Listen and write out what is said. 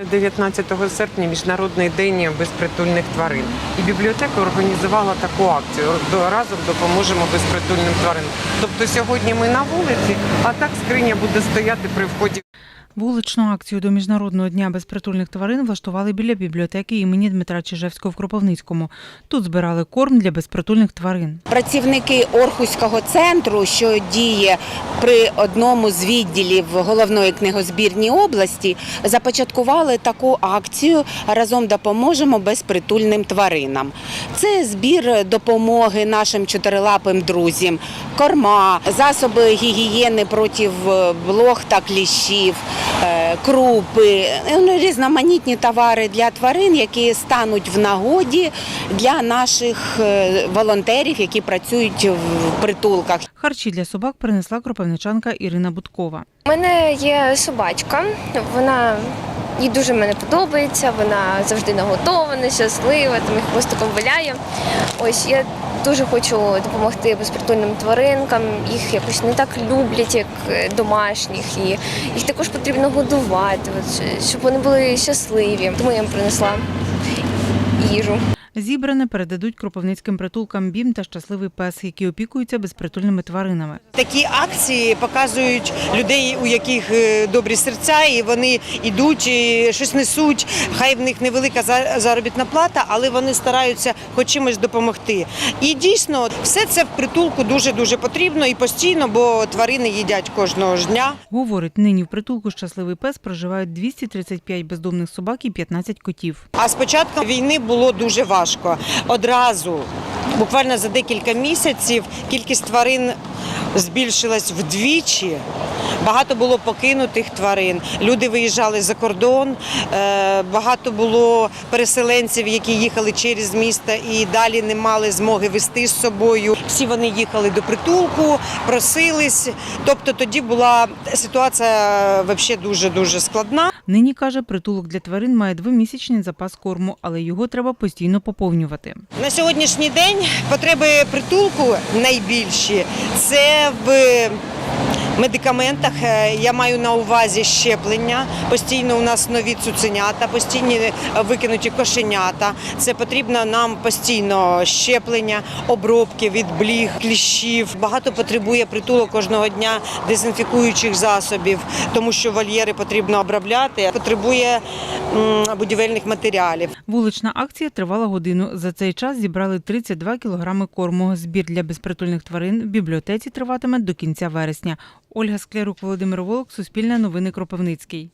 19 серпня міжнародний день безпритульних тварин. І бібліотека організувала таку акцію. Разом допоможемо безпритульним тваринам. Тобто сьогодні ми на вулиці, а так скриня буде стояти при вході Вуличну акцію до Міжнародного дня безпритульних тварин влаштували біля бібліотеки імені Дмитра Чижевського в Кропивницькому. Тут збирали корм для безпритульних тварин. Працівники Орхуського центру, що діє при одному з відділів головної книгозбірні області, започаткували таку акцію разом допоможемо безпритульним тваринам. Це збір допомоги нашим чотирилапим друзям, корма, засоби гігієни проти е, блох та кліщів, крупи, ну, різноманітні товари для тварин, які стануть в нагоді для наших е, волонтерів, які працюють в притулках. Харчі для собак принесла кропивничанка Ірина Будкова. У мене є собачка, вона їй дуже мене подобається, вона завжди наготована, щаслива, там і хвостиком виляє. Ось я дуже хочу допомогти безпритульним тваринкам. Їх якось не так люблять, як е, домашніх, і їх також потрібно годувати, щоб вони були щасливі. Тому я їм принесла їжу. Зібране передадуть кропивницьким притулкам БІМ та щасливий пес, які опікуються безпритульними тваринами. Такі акції показують людей, у яких е, добрі серця, і вони йдуть, і щось несуть. Хай в них невелика за- заробітна плата, але вони стараються хоч чимось допомогти. І дійсно, все це в притулку дуже дуже потрібно і постійно, бо тварини їдять кожного ж дня. Говорить, нині в притулку щасливий пес проживають 235 бездомних собак і 15 котів. А з початку війни було дуже важко. Одразу, буквально за декілька місяців, кількість тварин збільшилась вдвічі. Багато було покинутих тварин. Люди виїжджали за кордон. е, Багато було переселенців, які їхали через місто і далі не мали змоги вести з собою. Всі вони їхали до притулку, просились. Тобто тоді була ситуація взагалі дуже дуже складна. Нині каже, притулок для тварин має двомісячний запас корму, але його треба постійно поповнювати. На сьогоднішній день потреби притулку найбільші це в медикаментах. Е, Я маю на увазі щеплення. Постійно у нас нові цуценята, постійні е, викинуті кошенята. Це потрібно нам постійно щеплення, обробки від бліг, кліщів. Багато потребує притулок кожного дня дезінфікуючих засобів, тому що вольєри потрібно обробляти. Потребує будівельних матеріалів. Вулична акція тривала годину. За цей час зібрали 32 кілограми корму. Збір для безпритульних тварин в бібліотеці триватиме до кінця вересня. Ольга Склярук, Володимир Волок, Суспільне новини Кропивницький.